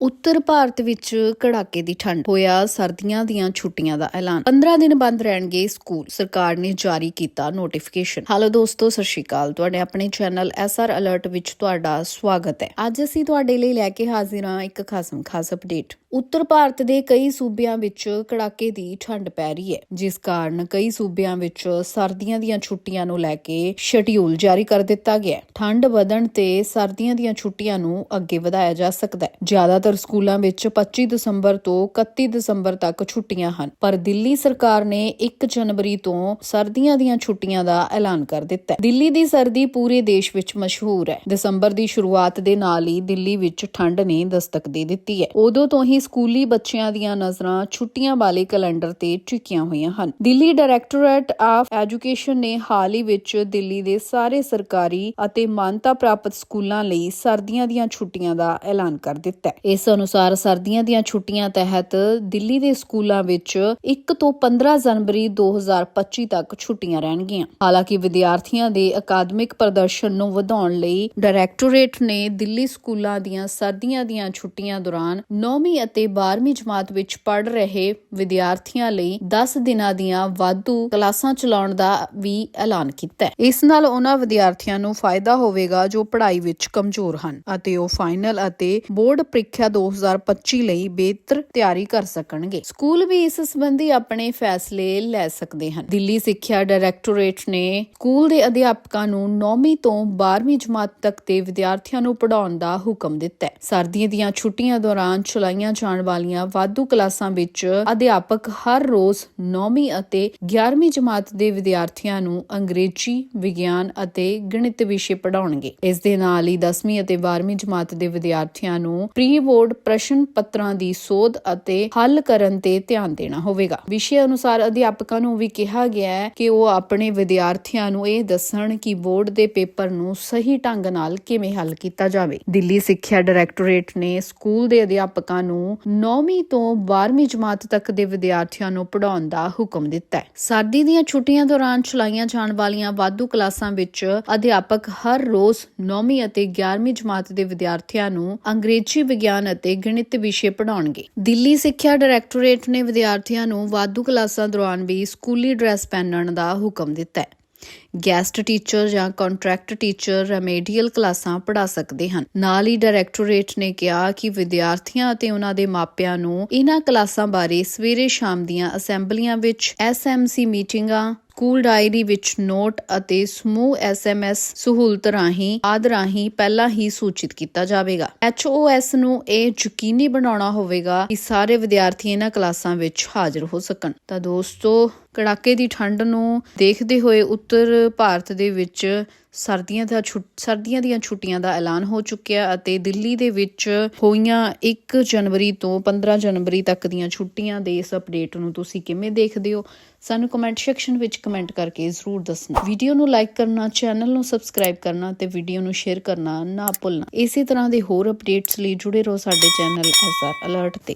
ਉੱਤਰ ਭਾਰਤ ਵਿੱਚ ਕੜਾਕੇ ਦੀ ਠੰਡ ਹੋਇਆ, ਸਰਦੀਆਂ ਦੀਆਂ ਛੁੱਟੀਆਂ ਦਾ ਐਲਾਨ। 15 ਦਿਨ ਬੰਦ ਰਹਿਣਗੇ ਸਕੂਲ, ਸਰਕਾਰ ਨੇ ਜਾਰੀ ਕੀਤਾ ਨੋਟੀਫਿਕੇਸ਼ਨ ਹਾਲੋ ਦੋਸਤੋ, ਸਤਿ ਸ਼੍ਰੀ ਅਕਾਲ। ਤੁਹਾਡੇ ਆਪਣੇ ਚੈਨਲ ਐਸਆਰ ਅਲਰਟ ਵਿੱਚ ਤੁਹਾਡਾ ਸਵਾਗਤ ਹੈ। ਅੱਜ ਅਸੀਂ ਤੁਹਾਡੇ ਲਈ ਲੈ ਕੇ ਹਾਜ਼ਰ ਹਾਂ ਇੱਕ ਖਾਸਮ ਖਾਸ ਅਪਡੇਟ ਉੱਤਰ ਭਾਰਤ ਦੇ ਕਈ ਸੂਬਿਆਂ ਵਿੱਚ ਕੜਾਕੇ ਦੀ ਠੰਡ ਪੈ ਰਹੀ ਹੈ, ਜਿਸ ਕਾਰਨ ਕਈ ਸੂਬਿਆਂ ਵਿੱਚ ਸਰਦੀਆਂ ਦੀਆਂ ਛੁੱਟੀਆਂ ਨੂੰ ਲੈ ਕੇ ਸ਼ਡਿਊਲ ਜਾਰੀ ਕਰ ਦਿੱਤਾ ਗਿਆ ਠੰਡ ਵਧਣ ਤੇ ਸਰਦੀਆਂ ਦੀਆਂ ਛੁੱਟੀਆਂ ਨੂੰ ਅੱਗੇ ਵਧਾਇਆ ਜਾ ਸਕਦਾ ਹੈ। ਜ਼ਿਆਦਾ ਜ਼ਿਆਦਾਤਰ ਸਕੂਲਾਂ ਵਿੱਚ 25 ਦਸੰਬਰ ਤੋਂ 31 ਦਸੰਬਰ ਤੱਕ ਛੁੱਟੀਆਂ ਹਨ। ਪਰ ਦਿੱਲੀ ਸਰਕਾਰ ਨੇ 1 ਜਨਵਰੀ ਤੋਂ ਸਰਦੀਆਂ ਦੀਆਂ ਛੁੱਟੀਆਂ ਦਾ ਐਲਾਨ ਕਰ ਦਿੱਤਾ ਹੈ। ਦਿੱਲੀ ਦੀ ਸਰਦੀ ਪੂਰੇ ਦੇਸ਼ ਵਿੱਚ ਮਸ਼ਹੂਰ ਹੈ। ਦਸੰਬਰ ਦੀ ਸ਼ੁਰੂਆਤ ਦੇ ਨਾਲ ਹੀ ਦਿੱਲੀ ਵਿੱਚ ਠੰਡ ਨੇ ਦਸਤਕ ਦੇ ਦਿੱਤੀ ਹੈ। ਉਦੋਂ ਤੋਂ ਹੀ ਸਕੂਲੀ ਬੱਚਿਆਂ ਦੀਆਂ ਨਜ਼ਰਾਂ ਛੁੱਟੀਆਂ ਵਾਲੇ ਕੈਲੰਡਰ ਤੇ ਟਿਕੀਆਂ ਹੋਈਆਂ ਹਨ। ਦਿੱਲੀ ਡਾਇਰੈਕਟੋਰੇਟ ਆਫ ਐਜੂਕੇਸ਼ਨ ਨੇ ਹਾਲ ਹੀ ਵਿੱਚ ਦਿੱਲੀ ਦੇ ਸਾਰੇ ਸਰਕਾਰੀ ਅਤੇ ਮਾਨਤਾ ਪ੍ਰਾਪਤ ਸਕੂਲਾਂ ਲਈ ਸਰਦੀਆਂ ਦੀਆਂ ਛੁੱਟੀਆਂ ਦਾ ਐਲਾਨ ਕਰ ਦਿੱਤਾ ਹੈ। ਇਸ ਅਨੁਸਾਰ ਸਰਦੀਆਂ ਦੀਆਂ ਛੁੱਟੀਆਂ ਤਹਿਤ ਦਿੱਲੀ ਦੇ ਸਕੂਲਾਂ ਵਿੱਚ 1 ਤੋਂ 15 ਜਨਵਰੀ 2025 ਤੱਕ ਛੁੱਟੀਆਂ ਰਹਿਣਗੀਆਂ। ਹਾਲਾਂਕਿ ਵਿਦਿਆਰਥੀਆਂ ਦੇ ਅਕਾਦਮਿਕ ਪ੍ਰਦਰਸ਼ਨ ਨੂੰ ਵਧਾਉਣ ਲਈ ਡਾਇਰੈਕਟੋਰੇਟ ਨੇ ਦਿੱਲੀ ਸਕੂਲਾਂ ਦੀਆਂ ਸਰਦੀਆਂ ਦੀਆਂ ਛੁੱਟੀਆਂ ਦੌਰਾਨ 9ਵੀਂ ਅਤੇ 12ਵੀਂ ਜਮਾਤ ਵਿੱਚ ਪੜ੍ਹ ਰਹੇ ਵਿਦਿਆਰਥੀਆਂ ਲਈ 10 ਦਿਨਾਂ ਦੀਆਂ ਵਾਧੂ ਕਲਾਸਾਂ ਚਲਾਉਣ ਦਾ ਵੀ ਐਲਾਨ ਕੀਤਾ ਹੈ। ਇਸ ਨਾਲ ਉਹਨਾਂ ਵਿਦਿਆਰਥੀਆਂ ਨੂੰ ਫਾਇਦਾ ਹੋਵੇਗਾ ਜੋ ਪੜ੍ਹਾਈ ਵਿੱਚ ਕਮਜ਼ੋਰ ਹਨ ਅਤੇ ਉਹ ਫਾਈਨਲ ਅਤੇ ਬੋਰਡ ਪ੍ਰੀਖਿਆ 2025 ਲਈ ਬਿਹਤਰ ਤਿਆਰੀ ਕਰ ਸਕਣਗੇ। ਸਕੂਲ ਵੀ ਇਸ ਸੰਬੰਧੀ ਆਪਣੇ ਫੈਸਲੇ ਲੈ ਸਕਦੇ ਹਨ। ਦਿੱਲੀ ਸਿੱਖਿਆ ਡਾਇਰੈਕਟੋਰੇਟ ਨੇ ਸਕੂਲ ਦੇ ਅਧਿਆਪਕਾਂ ਨੂੰ 9ਵੀਂ ਤੋਂ 12ਵੀਂ ਜਮਾਤ ਤੱਕ ਦੇ ਵਿਦਿਆਰਥੀਆਂ ਨੂੰ ਪੜ੍ਹਾਉਣ ਦਾ ਹੁਕਮ ਦਿੱਤਾ ਹੈ। ਸਰਦੀਆਂ ਦੀਆਂ ਛੁੱਟੀਆਂ ਦੌਰਾਨ ਚਲਾਈਆਂ ਜਾਣ ਵਾਲੀਆਂ ਵਾਧੂ ਕਲਾਸਾਂ ਵਿੱਚ ਅਧਿਆਪਕ ਹਰ ਰੋਜ਼ 9ਵੀਂ ਅਤੇ 11ਵੀਂ ਜਮਾਤ ਦੇ ਵਿਦਿਆਰਥੀਆਂ ਨੂੰ ਅੰਗਰੇਜ਼ੀ, ਵਿਗਿਆਨ ਅਤੇ ਗਣਿਤ ਵਿਸ਼ੇ ਪੜ੍ਹਾਉਣਗੇ। ਇਸ ਦੇ ਨਾਲ ਹੀ 10ਵੀਂ ਅਤੇ 12ਵੀਂ ਜਮਾਤ ਦੇ ਵਿਦਿਆਰਥੀਆਂ ਨੂੰ ਪ੍ਰੀ ਬੋਰਡ ਪ੍ਰਸ਼ਨ ਪੱਤਰਾਂ ਦੀ ਸੋਧ ਅਤੇ ਹੱਲ ਕਰਨ ਤੇ ਧਿਆਨ ਦੇਣਾ ਹੋਵੇਗਾ। ਵਿਸ਼ੇ ਅਨੁਸਾਰ ਅਧਿਆਪਕਾਂ ਨੂੰ ਵੀ ਕਿਹਾ ਗਿਆ ਹੈ ਕਿ ਉਹ ਆਪਣੇ ਵਿਦਿਆਰਥੀਆਂ ਨੂੰ ਇਹ ਦੱਸਣ ਕਿ ਬੋਰਡ ਦੇ ਪੇਪਰ ਨੂੰ ਸਹੀ ਢੰਗ ਨਾਲ ਕਿਵੇਂ ਹੱਲ ਕੀਤਾ ਜਾਵੇ। ਦਿੱਲੀ ਸਿੱਖਿਆ ਡਾਇਰੈਕਟੋਰੇਟ ਨੇ ਸਕੂਲ ਦੇ ਅਧਿਆਪਕਾਂ ਨੂੰ 9ਵੀਂ ਤੋਂ 12ਵੀਂ ਜਮਾਤ ਤੱਕ ਦੇ ਵਿਦਿਆਰਥੀਆਂ ਨੂੰ ਪੜ੍ਹਾਉਣ ਦਾ ਹੁਕਮ ਦਿੱਤਾ ਹੈ। ਸਰਦੀ ਦੀਆਂ ਛੁੱਟੀਆਂ ਦੌਰਾਨ ਚਲਾਈਆਂ ਜਾਣ ਵਾਲੀਆਂ ਵਾਧੂ ਕਲਾਸਾਂ ਵਿੱਚ ਅਧਿਆਪਕ ਹਰ ਰੋਜ਼ 9ਵੀਂ ਅਤੇ 11ਵੀਂ ਜਮਾਤ ਦੇ ਵਿਦਿਆਰਥੀਆਂ ਨੂੰ ਅੰਗਰੇਜ਼ੀ ਵਿਗਿਆਨ ਅਤੇ ਗਣਿਤ ਵਿਸ਼ੇ ਪੜ੍ਹਾਉਣਗੇ। ਦਿੱਲੀ ਸਿੱਖਿਆ ਡਾਇਰੈਕਟੋਰੇਟ ਨੇ ਵਿਦਿਆਰਥੀਆਂ ਨੂੰ ਵਾਧੂ ਕਲਾਸਾਂ ਦੌਰਾਨ ਵੀ ਸਕੂਲੀ ਡਰੈਸ ਪਹਿਨਣ ਦਾ ਹੁਕਮ ਦਿੱਤਾ ਹੈ। ਗੈਸਟ ਟੀਚਰ ਜਾਂ ਕੰਟਰੈਕਟ ਟੀਚਰ ਰੈਮੇਡੀਅਲ ਕਲਾਸਾਂ ਪੜ੍ਹਾ ਸਕਦੇ ਹਨ। ਨਾਲ ਹੀ ਡਾਇਰੈਕਟੋਰੇਟ ਨੇ ਕਿਹਾ ਕਿ ਵਿਦਿਆਰਥੀਆਂ ਅਤੇ ਉਹਨਾਂ ਦੇ ਮਾਪਿਆਂ ਨੂੰ ਇਹਨਾਂ ਕਲਾਸਾਂ ਬਾਰੇ ਸਵੇਰੇ ਸ਼ਾਮ ਦੀਆਂ ਅਸੈਂਬਲੀਆਂ ਵਿੱਚ ਐਸਐਮਸੀ ਮੀਟਿੰਗਾਂ, ਸਕੂਲ ਡਾਇਰੀ ਵਿੱਚ ਨੋਟ ਅਤੇ ਸਮੂਹ ਐਸਐਮਐਸ ਸਹੂਲਤ ਰਾਹੀਂ, ਆਦ ਰਾਹੀਂ ਪਹਿਲਾਂ ਹੀ ਸੂਚਿਤ ਕੀਤਾ ਜਾਵੇਗਾ। ਐਚਓਐਸ ਨੂੰ ਇਹ ਯਕੀਨੀ ਬਣਾਉਣਾ ਹੋਵੇਗਾ ਕਿ ਸਾਰੇ ਵਿਦਿਆਰਥੀ ਇਹਨਾਂ ਕਲਾਸਾਂ ਵਿੱਚ ਹਾਜ਼ਰ ਹੋ ਸਕਣ। ਤਾਂ ਦੋਸਤੋ, ਕੜਾਕੇ ਦੀ ਠੰਡ ਨੂੰ ਦੇਖਦੇ ਹੋਏ ਉੱਤਰ ਭਾਰਤ ਦੇ ਵਿੱਚ ਸਰਦੀਆਂ ਦਾ ਛੁੱਟ, ਸਰਦੀਆਂ ਦੀਆਂ ਛੁੱਟੀਆਂ ਦਾ ਐਲਾਨ ਹੋ ਚੁੱਕਿਆ ਅਤੇ ਦਿੱਲੀ ਦੇ ਵਿੱਚ ਹੋਈਆਂ 1 ਜਨਵਰੀ ਤੋਂ 15 ਜਨਵਰੀ ਤੱਕ ਦੀਆਂ ਛੁੱਟੀਆਂ ਦੇ ਇਸ ਅਪਡੇਟ ਨੂੰ ਤੁਸੀਂ ਕਿਵੇਂ ਦੇਖਦੇ ਹੋ? ਸਾਨੂੰ ਕਮੈਂਟ ਸੈਕਸ਼ਨ ਵਿੱਚ ਕਮੈਂਟ ਕਰਕੇ ਜ਼ਰੂਰ ਦੱਸਣਾ। ਵੀਡੀਓ ਨੂੰ ਲਾਈਕ ਕਰਨਾ ਚੈਨਲ ਨੂੰ ਸਬਸਕ੍ਰਾਈਬ ਕਰਨਾ ਤੇ ਵੀਡੀਓ ਨੂੰ ਸ਼ੇਅਰ ਕਰਨਾ ਨਾ ਭੁੱਲਣਾ। ਇਸੇ ਤਰ੍ਹਾਂ ਦੇ ਹੋਰ ਅਪਡੇਟਸ ਲਈ ਜੁੜੇ ਰਹੋ ਸਾਡੇ ਚੈਨਲ ਐਸਆਰ ਅਲਰਟ ਤੇ।